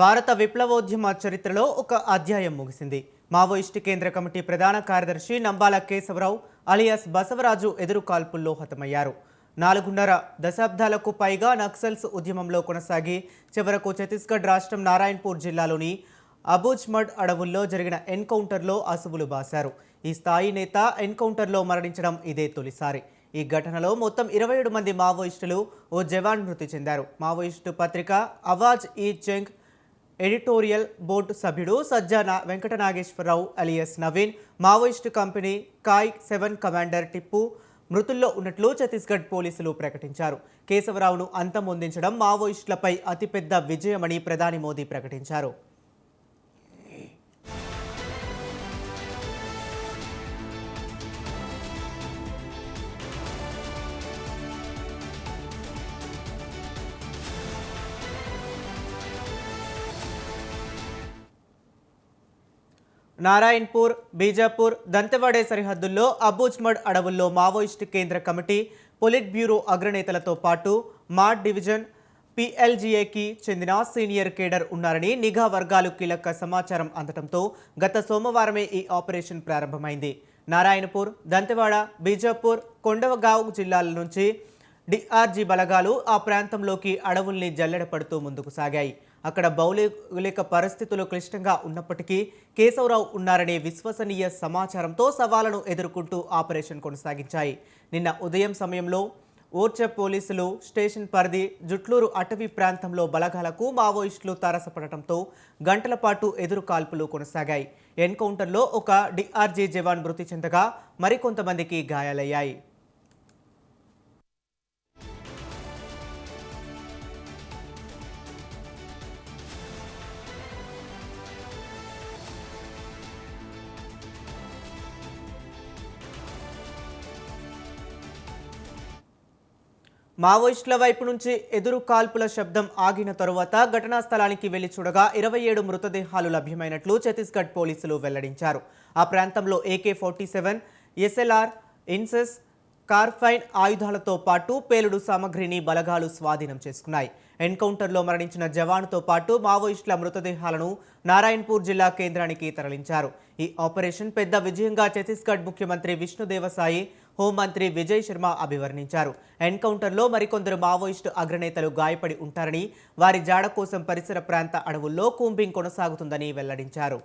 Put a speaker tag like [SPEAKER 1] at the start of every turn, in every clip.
[SPEAKER 1] భారత విప్లవోద్యమ చరిత్రలో ఒక అధ్యాయం ముగిసింది. మావోయిస్టు కేంద్ర కమిటీ ప్రధాన కార్యదర్శి నంబాల కేశవరావు అలియాస్ బసవరాజు ఎదురు కాల్పుల్లో హతమయ్యారు. నాలుగున్నర దశాబ్దాలకు పైగా నక్సల్స్ ఉద్యమంలో కొనసాగి చివరకు ఛత్తీస్గఢ్ రాష్ట్రం నారాయణపూర్ జిల్లాలోని అబూజ్మడ్ అడవుల్లో జరిగిన ఎన్కౌంటర్లో అసువులు బాశారు. ఈ స్థాయి నేత ఎన్కౌంటర్లో మరణించడం ఇదే తొలిసారి. ఈ ఘటనలో మొత్తం ఇరవై ఏడు మంది మావోయిస్టులు ఓ జవాన్ మృతి చెందారు. మావోయిస్టు పత్రిక అవాజ్ ఈ చెంగ్ ఎడిటోరియల్ బోర్డు సభ్యుడు Sajjana Venkata Nageswararao alias Naveen Maoist company కాయ్ సెవెన్ కమాండర్ టిప్పు మృతుల్లో ఉన్నట్లు ఛత్తీస్గఢ్ పోలీసులు ప్రకటించారు. కేశవరావును అంతమొందించడం మావోయిస్టులపై అతిపెద్ద విజయమని ప్రధాని మోదీ ప్రకటించారు. నారాయణపూర్ బీజాపూర్ దంతెవాడే సరిహద్దుల్లో అబూజ్మడ్ అడవుల్లో మావోయిస్టు కేంద్ర కమిటీ పొలిట్ బ్యూరో అగ్రనేతలతో పాటు మాడ్ డివిజన్ పిఎల్జీఏకి చెందిన సీనియర్ కేడర్ ఉన్నారని నిఘా వర్గాలు కీలక సమాచారం అందటంతో గత సోమవారమే ఈ ఆపరేషన్ ప్రారంభమైంది. నారాయణపూర్ దంతెవాడ బీజాపూర్ కొండవగావ్ జిల్లాల నుంచి డిఆర్జీ బలగాలు ఆ ప్రాంతంలోకి అడవుల్ని జల్లెడపడుతూ ముందుకు సాగాయి. అక్కడ భౌగోళిక పరిస్థితులు క్లిష్టంగా ఉన్నప్పటికీ కేశవరావు ఉన్నారనే విశ్వసనీయ సమాచారంతో సవాళ్ళను ఎదుర్కొంటూ ఆపరేషన్ కొనసాగించాయి. నిన్న ఉదయం సమయంలో ఓర్చ పోలీసులు స్టేషన్ పరిధి జుట్లూరు అటవీ ప్రాంతంలో బలగాలకు మావోయిస్టులు తారసపడటంతో గంటల పాటు ఎదురు కాల్పులు కొనసాగాయి. ఎన్కౌంటర్లో ఒక డిఆర్జీ జవాన్ మృతి చెందగా మరికొంతమందికి గాయాలయ్యాయి. మావోయిస్టుల వైపు నుంచి ఎదురు కాల్పుల శబ్దం ఆగిన తరువాత ఘటనా స్థలానికి వెళ్ళి చూడగా ఇరవై ఏడు మృతదేహాలు లభ్యమైనట్లు ఛత్తీస్గఢ్ పోలీసులు వెల్లడించారు. ఆ ప్రాంతంలో AK forty seven SLR INSAS carbine ఆయుధాలతో పాటు పేలుడు సామగ్రిని బలగాలు స్వాధీనం చేసుకున్నాయి. ఎన్కౌంటర్లో మరణించిన జవాన్తో పాటు మావోయిస్టుల మృతదేహాలను నారాయణపూర్ జిల్లా కేంద్రానికి తరలించారు. ఈ ఆపరేషన్ పెద్ద విజయంగా ఛత్తీస్గఢ్ ముఖ్యమంత్రి విష్ణుదేవసాయి హోంమంత్రి విజయ్ శర్మ అభివర్ణించారు. ఎన్కౌంటర్లో మరికొందరు మావోయిస్టు అగ్రనేతలు గాయపడి ఉంటారని వారి జాడ కోసం పరిసర ప్రాంత అడవుల్లో కూంబింగ్ కొనసాగుతుందని వెల్లడించారు.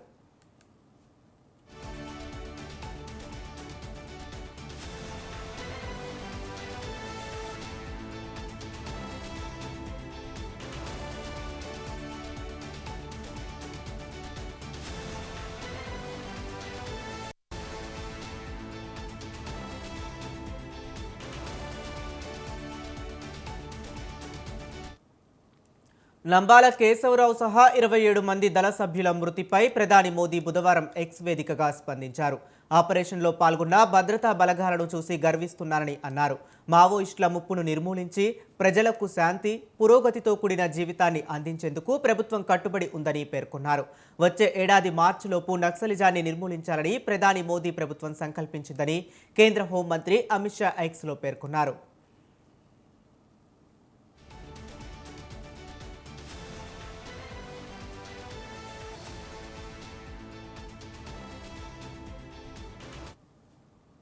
[SPEAKER 1] నంబాల కేశవరావు సహా ఇరవై ఏడు మంది దళ సభ్యుల మృతిపై ప్రధాని మోదీ బుధవారం ఎక్స్ వేదికగా స్పందించారు. ఆపరేషన్లో పాల్గొన్న భద్రతా బలగాలను చూసి గర్విస్తున్నానని అన్నారు. మావోయిస్టుల ముప్పును నిర్మూలించి ప్రజలకు శాంతి పురోగతితో కూడిన జీవితాన్ని అందించేందుకు ప్రభుత్వం కట్టుబడి ఉందని పేర్కొన్నారు. వచ్చే ఏడాది మార్చిలోపు నక్సలిజాన్ని నిర్మూలించాలని ప్రధాని మోదీ ప్రభుత్వం సంకల్పించిందని కేంద్ర హోంమంత్రి అమిత్ షా ఎక్స్లో పేర్కొన్నారు.